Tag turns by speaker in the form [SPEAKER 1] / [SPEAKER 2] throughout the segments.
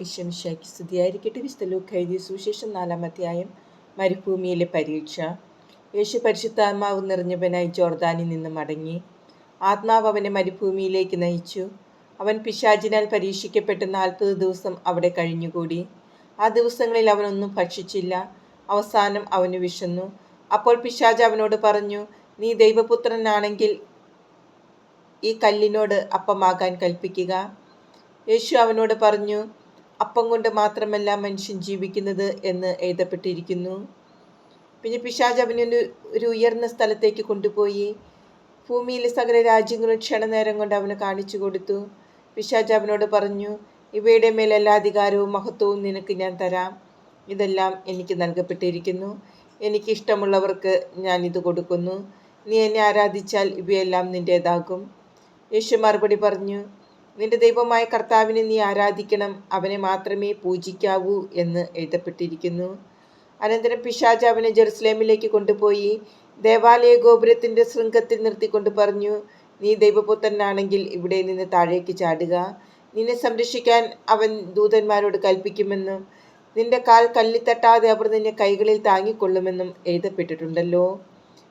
[SPEAKER 1] ഈശ്വമിശാക്കി സ്തുതിയായിരിക്കട്ടെ വിശുദ്ധ ലൂക്കൈതി സുവിശേഷം നാലാം അധ്യായം മരുഭൂമിയിലെ പരീക്ഷ. യേശു പരിശുദ്ധാത്മാവ് നിറഞ്ഞവനായി ജോർദാനിൽ നിന്ന് മടങ്ങി. ആത്മാവ് അവനെ മരുഭൂമിയിലേക്ക് നയിച്ചു. അവൻ പിശാചിനാൽ പരീക്ഷിക്കപ്പെട്ട് നാൽപ്പത് ദിവസം അവിടെ കഴിഞ്ഞുകൂടി. ആ ദിവസങ്ങളിൽ അവനൊന്നും ഭക്ഷിച്ചില്ല. അവസാനം അവന് വിശന്നു. അപ്പോൾ പിശാജ് അവനോട് പറഞ്ഞു നീ ദൈവപുത്രനാണെങ്കിൽ ഈ കല്ലിനോട് അപ്പമാകാൻ കൽപ്പിക്കുക. യേശു അവനോട് പറഞ്ഞു അപ്പം കൊണ്ട് മാത്രമല്ല മനുഷ്യൻ ജീവിക്കുന്നത് എന്ന് എഴുതപ്പെട്ടിരിക്കുന്നു. പിന്നെ പിശാജ് അവനെ ഒരു ഉയർന്ന സ്ഥലത്തേക്ക് കൊണ്ടുപോയി. ഭൂമിയിലെ സകല രാജ്യങ്ങളും ക്ഷണനേരം കൊണ്ട് അവന് കാണിച്ചു കൊടുത്തു. പിശാജ് അവനോട് പറഞ്ഞു ഇവയുടെ മേൽ എല്ലാ അധികാരവും മഹത്വവും നിനക്ക് ഞാൻ തരാം. ഇതെല്ലാം എനിക്ക് നൽകപ്പെട്ടിരിക്കുന്നു. എനിക്ക് ഇഷ്ടമുള്ളവർക്ക് ഞാൻ ഇത് കൊടുക്കുന്നു. നീ എന്നെ ആരാധിച്ചാൽ ഇവയെല്ലാം നിന്റേതാകും യേശു മറുപടി പറഞ്ഞു നിന്റെ ദൈവമായ കർത്താവിനെ നീ ആരാധിക്കണം അവനെ മാത്രമേ പൂജിക്കാവൂ എന്ന് എഴുതപ്പെട്ടിരിക്കുന്നു. അനന്തരം പിശാജ് അവനെ ജെറുസലേമിലേക്ക് കൊണ്ടുപോയി ദേവാലയ ഗോപുരത്തിന്റെ ശൃംഖത്തിൽ നിർത്തിക്കൊണ്ട് പറഞ്ഞു നീ ദൈവപുത്രനാണെങ്കിൽ ഇവിടെ നിന്ന് താഴേക്ക് ചാടുക. നിന്നെ സംരക്ഷിക്കാൻ അവൻ ദൂതന്മാരോട് കൽപ്പിക്കുമെന്നും നിന്റെ കാൽ കല്ലിത്തട്ടാതെ അവർ നിന്നെ കൈകളിൽ താങ്ങിക്കൊള്ളുമെന്നും എഴുതപ്പെട്ടിട്ടുണ്ടല്ലോ.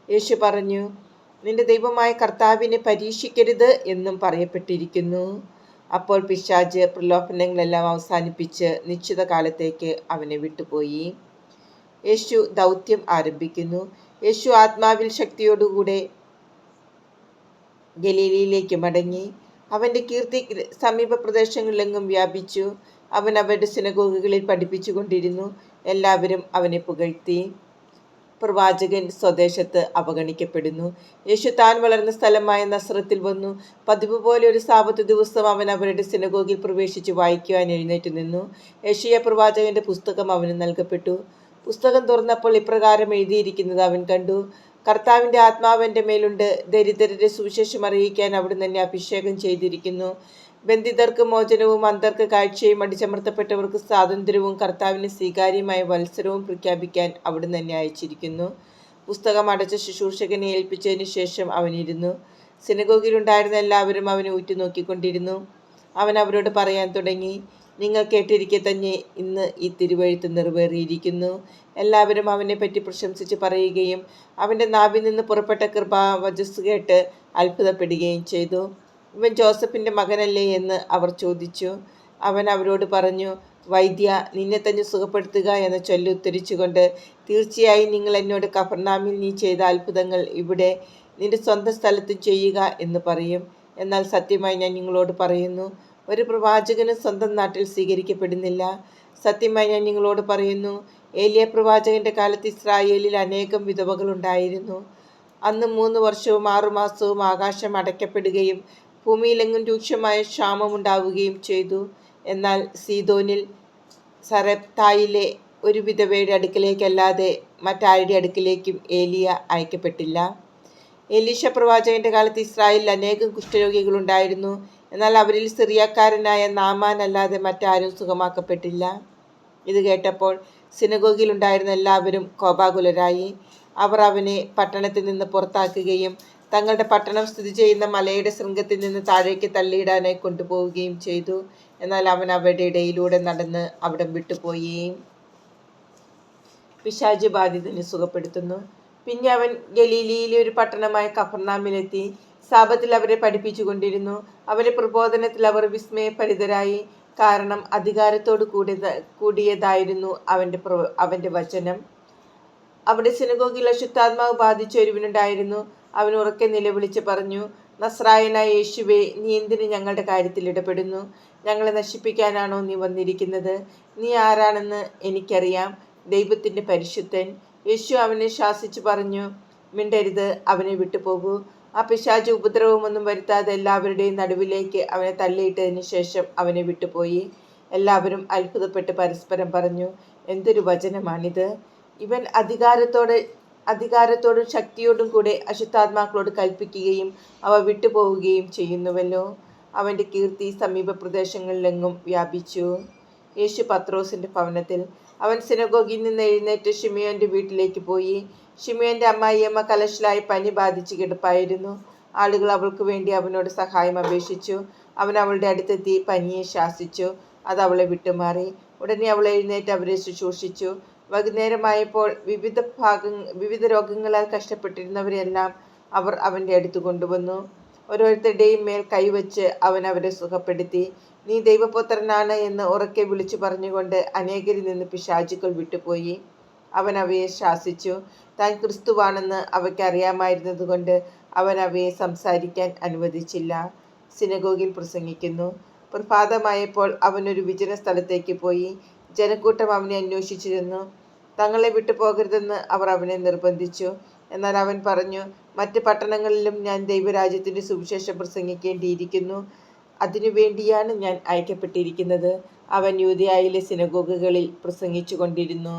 [SPEAKER 1] യേശു പറഞ്ഞു നിന്റെ ദൈവമായ കർത്താവിനെ പരീക്ഷിക്കരുത് എന്നും പറയപ്പെട്ടിരിക്കുന്നു. അപ്പോൾ പിശാജ് പ്രലോഭനങ്ങളെല്ലാം അവസാനിപ്പിച്ച് നിശ്ചിത കാലത്തേക്ക് അവനെ വിട്ടുപോയി. യേശു ദൗത്യം ആരംഭിക്കുന്നു. യേശു ആത്മാവിൽ ശക്തിയോടുകൂടെ ഗലീലയിലേക്ക് മടങ്ങി. അവന്റെ കീർത്തി സമീപ പ്രദേശങ്ങളിലെങ്ങും വ്യാപിച്ചു. അവൻ അവരുടെ സിനഗോഗുകളിൽ പഠിപ്പിച്ചുകൊണ്ടിരുന്നു. എല്ലാവരും അവനെ പുകഴ്ത്തി. പ്രവാചകൻ സ്വദേശത്ത് അവഗണിക്കപ്പെടുന്നു. യേശു താൻ വളർന്ന സ്ഥലമായ നസ്രത്തിൽ വന്നു. പതിവ് പോലെ ഒരു സാപത്ത് ദിവസം അവൻ അവരുടെ സിനഗോഗിൽ പ്രവേശിച്ച് വായിക്കുവാൻ എഴുന്നേറ്റ് നിന്നു. യേശയ പ്രവാചകന്റെ പുസ്തകം അവന് നൽകപ്പെട്ടു. പുസ്തകം തുറന്നപ്പോൾ ഇപ്രകാരം എഴുതിയിരിക്കുന്നത് അവൻ കണ്ടു. കർത്താവിന്റെ ആത്മാവന്റെ മേലുണ്ട്. ദരിദ്രരുടെ സുവിശേഷം അറിയിക്കാൻ അവിടുന്ന് തന്നെ അഭിഷേകം ചെയ്തിരിക്കുന്നു. ബന്ധിതർക്ക് മോചനവും അന്തർക്ക് കാഴ്ചയും അടിച്ചമർത്തപ്പെട്ടവർക്ക് സ്വാതന്ത്ര്യവും കർത്താവിന് സ്വീകാര്യമായ വത്സരവും പ്രഖ്യാപിക്കാൻ അവിടുന്ന് തന്നെ അയച്ചിരിക്കുന്നു. പുസ്തകം അടച്ച ശുശ്രൂഷകനെ ഏൽപ്പിച്ചതിന് ശേഷം അവനിരുന്നു. സിനഗോഗിലുണ്ടായിരുന്ന എല്ലാവരും അവനെ ഉറ്റുനോക്കിക്കൊണ്ടിരുന്നു. അവൻ അവരോട് പറയാൻ തുടങ്ങി നിങ്ങൾ കേട്ടിരിക്കെ തന്നെ ഇന്ന് ഈ തിരുവഴുത്ത് നിറവേറിയിരിക്കുന്നു. എല്ലാവരും അവനെ പറ്റി പ്രശംസിച്ച് പറയുകയും അവന്റെ നാവിൽ നിന്ന് പുറപ്പെട്ട കൃപ കൃപാവചസ് കേട്ട് അത്ഭുതപ്പെടുകയും ചെയ്തു. ഇവൻ ജോസഫിന്റെ മകനല്ലേ എന്ന് അവർ ചോദിച്ചു. അവൻ അവരോട് പറഞ്ഞു വൈദ്യ നിന്നെ തന്നെ സുഖപ്പെടുത്തുക എന്ന ചൊല്ലി ഉത്തരിച്ചുകൊണ്ട് തീർച്ചയായും നിങ്ങൾ എന്നോട് കഫർനാമിൽ നീ ചെയ്ത അത്ഭുതങ്ങൾ ഇവിടെ നിന്റെ സ്വന്തം സ്ഥലത്ത് ചെയ്യുക എന്ന് പറയും. എന്നാൽ സത്യമായി ഞാൻ നിങ്ങളോട് പറയുന്നു ഒരു പ്രവാചകനും സ്വന്തം നാട്ടിൽ സ്വീകരിക്കപ്പെടുന്നില്ല. സത്യമായി ഞാൻ നിങ്ങളോട് പറയുന്നു ഏലിയ പ്രവാചകന്റെ കാലത്ത് ഇസ്രായേലിൽ അനേകം വിധവകളുണ്ടായിരുന്നു അന്ന് മൂന്ന് വർഷവും ആറുമാസവും ആകാശം അടയ്ക്കപ്പെടുകയും ഭൂമിയിലെങ്ങും രൂക്ഷമായ ക്ഷാമമുണ്ടാവുകയും ചെയ്തു. എന്നാൽ സീതോനിൽ സറപ്തായിലെ ഒരു വിധവയുടെ അടുക്കിലേക്കല്ലാതെ മറ്റാരുടെ അടുക്കിലേക്കും ഏലിയ അയക്കപ്പെട്ടില്ല. എലീഷ പ്രവാചകന്റെ കാലത്ത് ഇസ്രായേലിൽ അനേകം കുഷ്ഠരോഗികളുണ്ടായിരുന്നു. എന്നാൽ അവരിൽ സിറിയക്കാരനായ നാമാൻ അല്ലാതെ മറ്റാരും സുഖമാക്കപ്പെട്ടില്ല. ഇത് കേട്ടപ്പോൾ സിനഗോഗിലുണ്ടായിരുന്ന എല്ലാവരും കോപാകുലരായി. അവർ അവനെ പട്ടണത്തിൽ നിന്ന് പുറത്താക്കുകയും തങ്ങളുടെ പട്ടണം സ്ഥിതി ചെയ്യുന്ന മലയുടെ ശൃംഗത്തിൽ നിന്ന് താഴേക്ക് തള്ളിയിടാനായി കൊണ്ടുപോവുകയും ചെയ്തു. എന്നാൽ അവൻ അവരുടെ ഇടയിലൂടെ നടന്ന് അവിടം വിട്ടുപോയി. പിശാജ് ബാധിതനെ സുഖപ്പെടുത്തുന്നു. പിന്നെ അവൻ ഗലീലിയിലെ ഒരു പട്ടണമായ കഫർനാമിലെത്തി. സാപത്തിൽ അവരെ പഠിപ്പിച്ചുകൊണ്ടിരുന്നു. അവരെ പ്രബോധനത്തിൽ അവർ വിസ്മയപരിതരായി കാരണം അധികാരത്തോട് കൂടിയ കൂടിയതായിരുന്നു അവന്റെ അവന്റെ വചനം. അവിടെ സിനഗോഗിൽ അശുദ്ധാത്മാവ് ബാധിച്ച ഒരുവനുണ്ടായിരുന്നു. അവൻ ഉറക്കെ നിലവിളിച്ച് പറഞ്ഞു നസ്രായനായ യേശുവേ നീ എന്തിന് ഞങ്ങളുടെ കാര്യത്തിൽ ഇടപെടുന്നു? ഞങ്ങളെ നശിപ്പിക്കാനാണോ നീ വന്നിരിക്കുന്നത്? നീ ആരാണെന്ന് എനിക്കറിയാം. ദൈവത്തിന്റെ പരിശുദ്ധൻ. യേശു അവനെ ശാസിച്ചു പറഞ്ഞു മിണ്ടരുത് അവനെ വിട്ടുപോകൂ. ആ പിശാച് ഉപദ്രവമൊന്നും വരുത്താതെ എല്ലാവരുടെയും നടുവിലേക്ക് അവനെ തള്ളിയിട്ടതിന് ശേഷം അവനെ വിട്ടുപോയി. എല്ലാവരും അത്ഭുതപ്പെട്ട് പരസ്പരം പറഞ്ഞു എന്തൊരു വചനമാണിത്. ഇവൻ അധികാരത്തോടെ അധികാരത്തോടും ശക്തിയോടും കൂടെ അശുദ്ധാത്മാക്കളോട് കൽപ്പിക്കുകയും അവ വിട്ടുപോവുകയും ചെയ്യുന്നുവല്ലോ. അവന്റെ കീർത്തി സമീപ പ്രദേശങ്ങളിലെങ്ങും വ്യാപിച്ചു. യേശു പത്രോസിന്റെ ഭവനത്തിൽ അവൻ സിനഗോഗിൽ നിന്ന് എഴുന്നേറ്റ് ഷിമിയോന്റെ വീട്ടിലേക്ക് പോയി. ഷിമിയോന്റെ അമ്മായിയമ്മ കലശലായി പനി ബാധിച്ച് കിടപ്പായിരുന്നു. ആളുകൾ അവൾക്ക് വേണ്ടി അവനോട് സഹായം അപേക്ഷിച്ചു. അവൻ അവളുടെ അടുത്തെത്തി പനിയെ ശാസിച്ചു. അത് അവളെ വിട്ടുമാറി. ഉടനെ അവൾ എഴുന്നേറ്റ് അവരെ ശുശ്രൂഷിച്ചു. വൈകുന്നേരമായപ്പോൾ വിവിധ ഭാഗ വിവിധ രോഗങ്ങളാൽ കഷ്ടപ്പെട്ടിരുന്നവരെല്ലാം അവർ അവന്റെ അടുത്ത് കൊണ്ടുവന്നു. ഓരോരുത്തരുടെയും മേൽ കൈവച്ച് അവൻ അവരെ സുഖപ്പെടുത്തി. നീ ദൈവപുത്രനാണ് എന്ന് ഉറക്കെ വിളിച്ചു പറഞ്ഞുകൊണ്ട് അനേകരിൽ നിന്ന് പിശാചുക്കൾ വിട്ടുപോയി. അവൻ അവയെ ശാസിച്ചു. താൻ ക്രിസ്തുവാണെന്ന് അവയ്ക്ക് അറിയാമായിരുന്നതുകൊണ്ട് അവൻ അവയെ സംസാരിക്കാൻ അനുവദിച്ചില്ല. സിനഗോഗിൽ പ്രസംഗിക്കുന്നു. പ്രഭാതമായപ്പോൾ അവനൊരു വിജന സ്ഥലത്തേക്ക് പോയി. ജനക്കൂട്ടം അവനെ അന്വേഷിച്ചിരുന്നു. തങ്ങളെ വിട്ടു പോകരുതെന്ന് അവർ അവനെ നിർബന്ധിച്ചു. എന്നാൽ അവൻ പറഞ്ഞു മറ്റ് പട്ടണങ്ങളിലും ഞാൻ ദൈവരാജ്യത്തിന്റെ സുവിശേഷം പ്രസംഗിക്കേണ്ടിയിരിക്കുന്നു. അതിനുവേണ്ടിയാണ് ഞാൻ അയക്കപ്പെട്ടിരിക്കുന്നത്. അവൻ യൂതയായിലെ സിനഗോഗുകളിൽ പ്രസംഗിച്ചു കൊണ്ടിരുന്നു